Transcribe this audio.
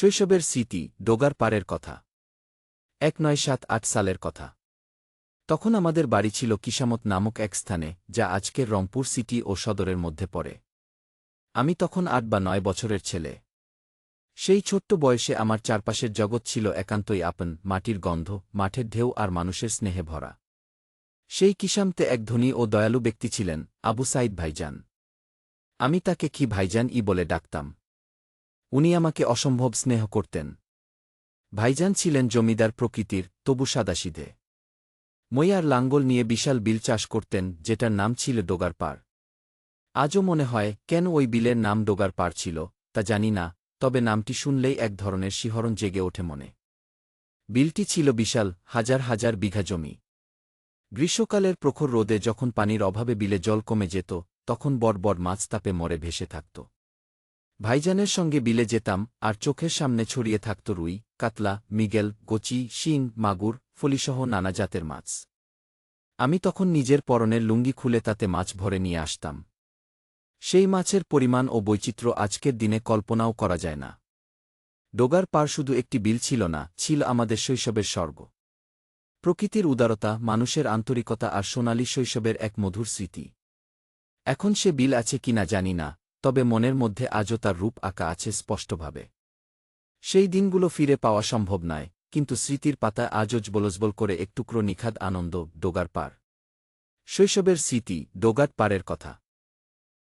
শৈশবের স্মৃতি, ডোগার পাড়ের কথা। এক নয় সাত আট সালের কথা। তখন আমাদের বাড়ি ছিল কিসামত নামক এক স্থানে, যা আজকের রংপুর সিটি ও সদরের মধ্যে পড়ে। আমি তখন আট বা নয় বছরের ছেলে। সেই ছোট্ট বয়সে আমার চারপাশের জগৎ ছিল একান্তই আপন, মাটির গন্ধ, মাঠের ঢেউ আর মানুষের স্নেহে ভরা। সেই কিসামতে এক ধনী ও দয়ালু ব্যক্তি ছিলেন, আবু সাইদ ভাইজান। আমি তাকে কি ভাইজান ই বলে ডাকতাম। উনি আমাকে অসম্ভব স্নেহ করতেন। ভাইজান ছিলেন জমিদার প্রকৃতির, তবু সাদাসিধে। মইয়ার লাঙ্গল নিয়ে বিশাল বিল চাষ করতেন, যেটার নাম ছিল ডোগার পাড় আজও মনে হয়, কেন ওই বিলের নাম ডোগার পাড় ছিল, তা জানি না, তবে নামটি শুনলেই এক ধরনের শিহরণ জেগে ওঠে মনে। বিলটি ছিল বিশাল, হাজার হাজার বিঘা জমি। গ্রীষ্মকালের প্রখর রোদে যখন পানির অভাবে বিলে জল কমে যেত, তখন বড় বড় মাছ তাপে মরে ভেসে থাকত। ভাইজানের সঙ্গে বিলে যেতাম, আর চোখের সামনে ছড়িয়ে থাকত রুই, কাতলা, মিগেল গোচি শিং, মাগুর, ফলিসহ নানা জাতের মাছ। আমি তখন নিজের পরনের লুঙ্গি খুলে তাতে মাছ ভরে নিয়ে আসতাম। সেই মাছের পরিমাণ ও বৈচিত্র্য আজকের দিনে কল্পনাও করা যায় না। ডোগার পার শুধু একটি বিল ছিল না, ছিল আমাদের শৈশবের স্বর্গ। প্রকৃতির উদারতা, মানুষের আন্তরিকতা আর সোনালী শৈশবের এক মধুর স্মৃতি। এখন সে বিল আছে কিনা জানি না তবে মনের মধ্যে আজও তার রূপ আঁকা আছে স্পষ্টভাবে। সেই দিনগুলো ফিরে পাওয়া সম্ভব নয়, কিন্তু স্মৃতির পাতা আজও বলজবল করে একটুকরো নিখাদ আনন্দ, ডোগার পার। শৈশবের স্মৃতি, ডোগার পারের কথা।